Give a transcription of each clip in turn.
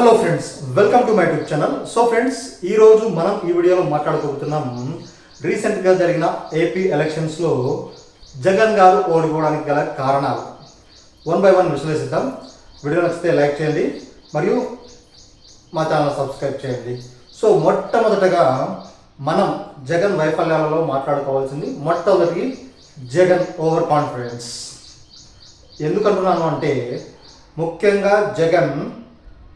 Hello friends welcome to my YouTube channel so friends ఈరోజు మనం ఈ వీడియోలో మాట్లాడుకోబోతున్నాం రీసెంట్గా జరిగిన ఏపీ ఎలక్షన్స్లో జగన్ గారు ఓడిపోవడానికి గల కారణాలు. వన్ బై వన్ విశ్లేషిద్దాం. వీడియో నచ్చితే లైక్ చేయండి మరియు మా ఛానల్ సబ్స్క్రైబ్ చేయండి. సో మొట్టమొదటగా మనం జగన్ వైఫల్యాలలో మాట్లాడుకోవాల్సింది మొట్టమొదటి జగన్ ఓవర్ కాన్ఫిడెన్స్ ఎందుకంటున్నాను అంటే ముఖ్యంగా జగన్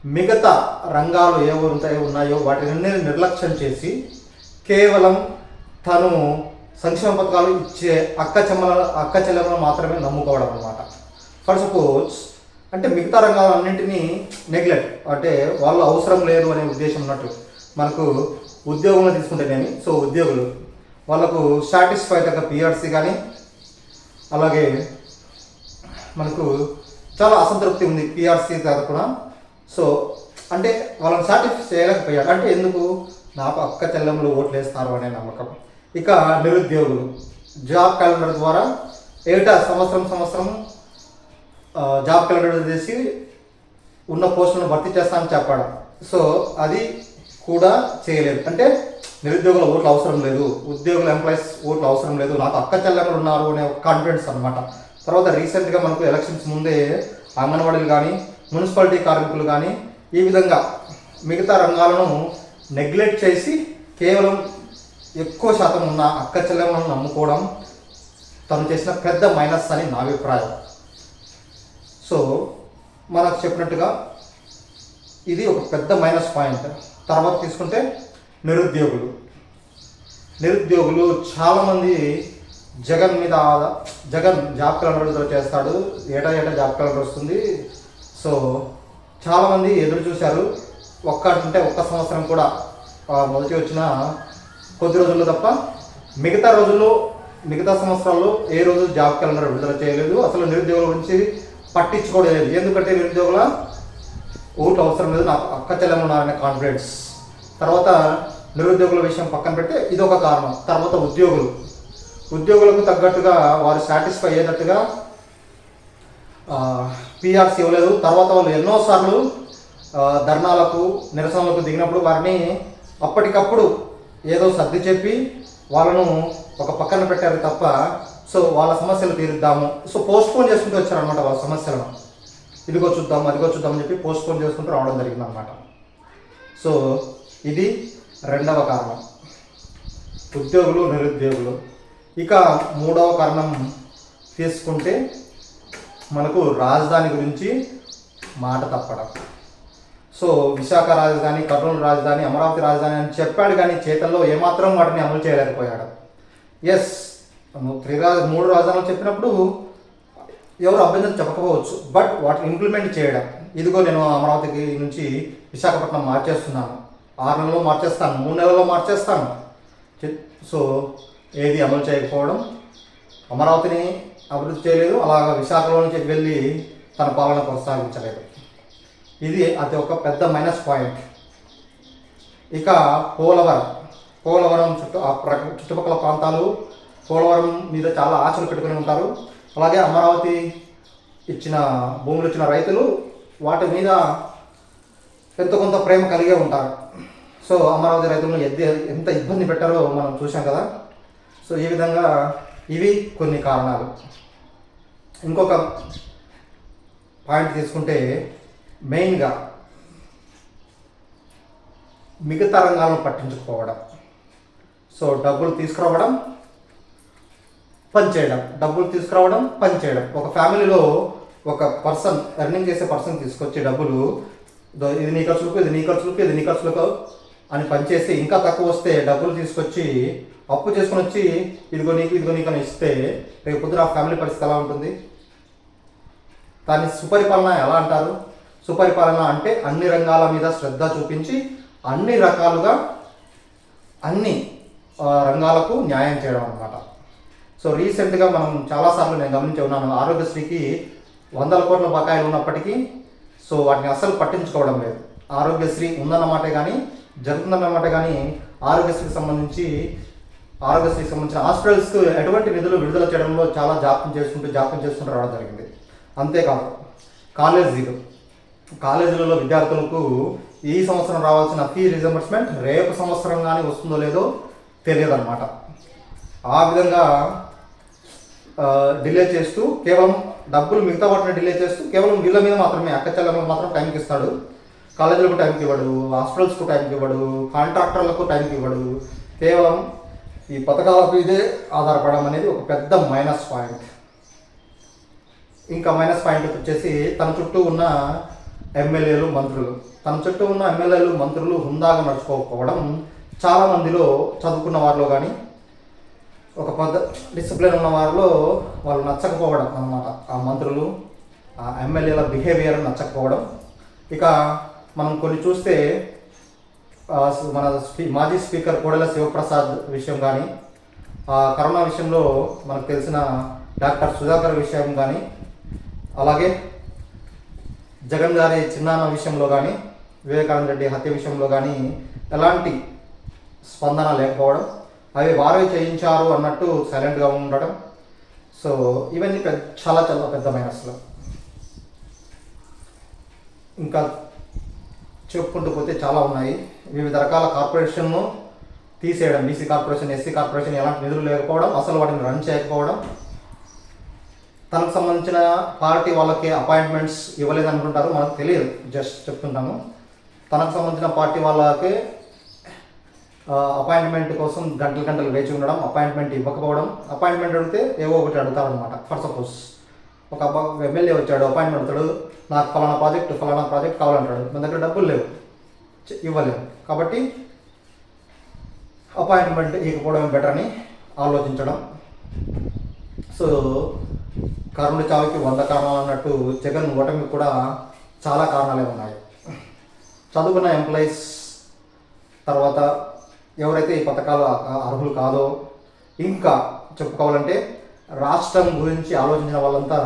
మిగతా రంగాలు ఏవో ఉంటాయో ఉన్నాయో వాటిని నిర్లక్ష్యం చేసి కేవలం తను సంక్షేమ పథకాలు ఇచ్చే అక్క చెమ్మల అక్క చెల్లెమ్మలను మాత్రమే నమ్ముకోవడం అనమాట ఫర్ సపోజ్ అంటే మిగతా రంగాలన్నింటినీ నెగ్లెక్ట్ అంటే వాళ్ళు అవసరం లేదు అనే ఉద్దేశం ఉన్నట్టు మనకు ఉద్యోగంలో తీసుకుంటేనేమి సో ఉద్యోగులు వాళ్ళకు సాటిస్ఫై తగ్గ పిఆర్సీ కానీ అలాగే మనకు చాలా అసంతృప్తి ఉంది పిఆర్సీ తరపున. సో అంటే వాళ్ళని సాటిస్ఫై చేయలేకపోయాడు అంటే ఎందుకు? నాకు అక్క చెల్లెములు ఓట్లు వేస్తారు అనే నమ్మకం. ఇక నిరుద్యోగులు. జాబ్ క్యాలెండర్ ద్వారా ఏటా సంవత్సరం సంవత్సరం జాబ్ క్యాలెండర్ చేసి ఉన్న పోస్టులను భర్తీ చేస్తామని చెప్పాడు. సో అది కూడా చేయలేదు. అంటే నిరుద్యోగుల ఓట్లు అవసరం లేదు. ఉద్యోగుల ఎంప్లాయీస్ ఓట్లు అవసరం లేదు. నాకు అక్క చెల్లెమ్మలు ఉన్నారు అనే ఒక కాన్ఫిడెన్స్ అనమాట తర్వాత రీసెంట్గా మనకు ఎలక్షన్స్ ముందే అంగన్వాడీలు కానీ మున్సిపాలిటీ కార్మికులు కానీ ఈ విధంగా మిగతా రంగాలను నెగ్లెక్ట్ చేసి కేవలం ఎక్కువ శాతం ఉన్న అక్క చెల్లెమ్మలను నమ్ముకోవడం తను చేసిన పెద్ద మైనస్ అని నా అభిప్రాయం. సో మనకు చెప్పినట్టుగా ఇది ఒక పెద్ద మైనస్ పాయింట్. తర్వాత తీసుకుంటే నిరుద్యోగులు. నిరుద్యోగులు చాలామంది జగన్ మీద జగన్ జాబ్ క్యాలెండర్ విడుదల చేస్తాడు ఏటా ఏటా జాబ్ క్యాలెండర్ వస్తుంది సో చాలామంది ఎదురు చూశారు. ఒక్కటంటే ఒక్క సంవత్సరం కూడా మొదటి వచ్చిన కొద్ది రోజుల్లో తప్ప మిగతా రోజుల్లో మిగతా సంవత్సరాల్లో ఏ రోజు జాబ్ క్యాలెండర్ విడుదల చేయలేదు. అసలు నిరుద్యోగుల గురించి పట్టించుకోవడం లేదు. ఎందుకంటే నిరుద్యోగుల ఓటు అవసరం లేదు. నాకు అక్క చెల్లెలు ఉన్నారనే కాన్ఫిడెన్స్ తర్వాత నిరుద్యోగుల విషయం పక్కన పెడితే ఇదొక కారణం. తర్వాత ఉద్యోగులు. ఉద్యోగులకు తగ్గట్టుగా వారు సాటిస్ఫై అయ్యేటట్టుగా పిఆర్సీ ఇవ్వలేదు. తర్వాత వాళ్ళు ఎన్నోసార్లు ధర్నాలకు నిరసనలకు దిగినప్పుడు వారిని అప్పటికప్పుడు ఏదో సర్ది చెప్పి వాళ్ళను ఒక పక్కన పెట్టారు తప్ప సో వాళ్ళ సమస్యలు తీరుద్దాము. సో పోస్ట్పోన్ చేసుకుంటూ వచ్చారనమాట వాళ్ళ సమస్యలను. ఇదిగో చూద్దాం అదిగో చూద్దాం అని చెప్పి పోస్ట్పోన్ చేసుకుంటూ రావడం జరిగింది అనమాట సో ఇది రెండవ కారణం. ఉద్యోగులు నిరుద్యోగులు. ఇక మూడవ కారణం తీసుకుంటే మనకు రాజధాని గురించి మాట తప్పడం. సో విశాఖ రాజధాని కర్నూలు రాజధాని అమరావతి రాజధాని అని చెప్పాడు కానీ చేతల్లో ఏమాత్రం వాటిని అమలు చేయలేకపోయాడు. ఎస్ త్రీ రాజ మూడు రాజధానులు చెప్పినప్పుడు ఎవరు అభ్యంతరం చెప్పకపోవచ్చు బట్ వాటిని ఇంప్లిమెంట్ చేయడం. ఇదిగో నేను అమరావతికి నుంచి విశాఖపట్నం మార్చేస్తున్నాను. ఆరు నెలల్లో మార్చేస్తాను మూడు నెలల్లో మార్చేస్తాను. సో ఏది అమలు చేయకపోవడం అమరావతిని అభివృద్ధి చేయలేదు. అలాగా విశాఖలో నుంచి వెళ్ళి తన పాలన కొనసాగించలేదు. ఇది అది ఒక పెద్ద మైనస్ పాయింట్. ఇక పోలవరం. పోలవరం చుట్టూ ఆ ప్ర- చుట్టుపక్కల ప్రాంతాలు పోలవరం మీద చాలా ఆశలు పెట్టుకుని ఉంటారు. అలాగే అమరావతి ఇచ్చిన భూములు ఇచ్చిన రైతులు వాటి మీద ఎంత కొంత ప్రేమ కలిగే ఉంటారు. సో అమరావతి రైతులను ఎంత ఎంత ఇబ్బంది పెట్టారో మనం చూసాం కదా. సో ఈ విధంగా ఇవి కొన్ని కారణాలు. ఇంకొక పాయింట్ తీసుకుంటే మెయిన్గా మిగతా రంగాలను పట్టించుకోవడం. సో డబ్బులు తీసుకురావడం పనిచేయడం. డబ్బులు తీసుకురావడం పనిచేయడం. ఒక ఫ్యామిలీలో ఒక పర్సన్ ఎర్నింగ్ చేసే పర్సన్ తీసుకొచ్చే డబ్బులు ఇది నీ ఖర్చులకు ఇది నీ ఖర్చులకు ఇది నీ ఖర్చులకు అని పనిచేసి ఇంకా తక్కువ వస్తే డబ్బులు తీసుకొచ్చి అప్పు చేసుకొని వచ్చి ఇదిగో నీకు ఇదిగో నీకు అని ఇస్తే రేపు పొద్దున ఆ ఫ్యామిలీ పరిస్థితి ఎలా ఉంటుంది? దాన్ని సుపరిపాలన ఎలా అంటారు? సుపరిపాలన అంటే అన్ని రంగాల మీద శ్రద్ధ చూపించి అన్ని రకాలుగా అన్ని రంగాలకు న్యాయం చేయడం అనమాట సో రీసెంట్గా మనం చాలాసార్లు నేను గమనించి ఉన్నాను ఆరోగ్యశ్రీకి వందల కోట్ల బకాయిలు ఉన్నప్పటికీ సో వాటిని అస్సలు పట్టించుకోవడం లేదు. ఆరోగ్యశ్రీ ఉందన్నమాటే కానీ జరుగుతుందన్నమాట కానీ ఆరోగ్యశ్రీకి సంబంధించి ఆరోగ్యశ్రీకి సంబంధించిన హాస్పిటల్స్కు ఎటువంటి నిధులు విడుదల చేయడంలో చాలా జాప్యం చేసుకుంటూ జాప్యం చేసుకుంటూ రావడం జరిగింది. అంతేకాదు కాలేజీలు కాలేజీలలో విద్యార్థులకు ఈ సంవత్సరం రావాల్సిన ఫీ రిజంబర్స్మెంట్ రేపు సంవత్సరం కానీ వస్తుందో లేదో తెలియదన్నమాట. ఆ విధంగా డిలే చేస్తూ కేవలం డబ్బులు మిగతా వాటిని డిలే చేస్తూ కేవలం వీళ్ళ మీద మాత్రమే అక్క చెల్లెమ్మలకు మాత్రం టైంకి ఇస్తాడు. కాలేజీలకు టైంకి ఇవ్వడు హాస్పిటల్స్కు టైంకి ఇవ్వడు కాంట్రాక్టర్లకు టైంకి ఇవ్వడు. కేవలం ఈ పథకాలకు ఇదే ఆధారపడడం అనేది ఒక పెద్ద మైనస్ పాయింట్. ఇంకా మైనస్ పాయింట్ వచ్చేసి తన చుట్టూ ఉన్న ఎమ్మెల్యేలు మంత్రులు. తన చుట్టూ ఉన్న ఎమ్మెల్యేలు మంత్రులు హుందాగా నడుచుకోకపోవడం చాలా మందిలో చదువుకున్న వారిలో కానీ ఒక పద్ధ డిసిప్లిన్ ఉన్న వారిలో వాళ్ళు నచ్చకపోవడం అన్నమాట. ఆ మంత్రులు ఆ ఎమ్మెల్యేల బిహేవియర్ నచ్చకపోవడం. ఇక మనం కొన్ని చూస్తే మన స్పీ మాజీ స్పీకర్ కోడెల శివప్రసాద్ విషయం కానీ ఆ కరోనా విషయంలో మనకు తెలిసిన డాక్టర్ సుధాకర్ విషయం కానీ అలాగే జగన్ గారి చిన్నాన్న విషయంలో కానీ వివేకానంద రెడ్డి హత్య విషయంలో కానీ ఎలాంటి స్పందన లేకపోవడం అవి వారే చేయించారు అన్నట్టు సైలెంట్గా ఉండడం. సో ఇవన్నీ పెద్ద చాలా చాలా పెద్ద మైనస్లు ఇంకా చెప్పుకుంటూ పోతే చాలా ఉన్నాయి. వివిధ రకాల కార్పొరేషన్ను తీసేయడం బీసీ కార్పొరేషన్ ఎస్సీ కార్పొరేషన్ ఎలాంటి నిధులు లేకపోవడం అసలు వాటిని రన్ చేయకపోవడం తనకు సంబంధించిన పార్టీ వాళ్ళకి అపాయింట్మెంట్స్ ఇవ్వలేదు అనుకుంటారు మనకు తెలియదు. జస్ట్ చెప్తుంటాము. తనకు సంబంధించిన పార్టీ వాళ్ళకి అపాయింట్మెంట్ కోసం గంటలు గంటలు వేచి ఉండడం అపాయింట్మెంట్ ఇవ్వకపోవడం అపాయింట్మెంట్ అడిగితే ఏవో ఒకటి అడుగుతారనమాట ఫర్ సపోజ్ ఒక ఎమ్మెల్యే వచ్చాడు అపాయింట్మెంట్ అడుగుతాడు నాకు ఫలానా ప్రాజెక్ట్ ఫలానా ప్రాజెక్ట్ కావాలంటాడు. మన దగ్గర డబ్బులు లేవు. ఇవ్వలేము కాబట్టి అపాయింట్మెంట్ ఇవ్వకపోవడం బెటర్ అని ఆలోచించడం. సో కరుణ చావుకి వంద కారణాలు అన్నట్టు జగన్ ఓటమికి కూడా చాలా కారణాలే ఉన్నాయి. చదువుకున్న ఎంప్లాయీస్ తర్వాత ఎవరైతే ఈ పథకాలు అర్హులు కాదో ఇంకా చెప్పుకోవాలంటే రాష్ట్రం గురించి ఆలోచించిన వాళ్ళంతా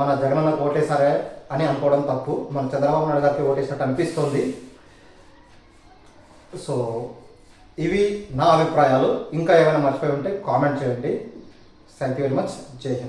మన జగనన్నకు ఓటేశారే అని అనుకోవడం తప్పు. మన చంద్రబాబు నాయుడు గారికి ఓటేసినట్టు అనిపిస్తుంది. సో ఇవి నా అభిప్రాయాలు. ఇంకా ఏమైనా మర్చిపోయి ఉంటే కామెంట్ చేయండి. థ్యాంక్ యూ వెరీ మచ్ జై హింద్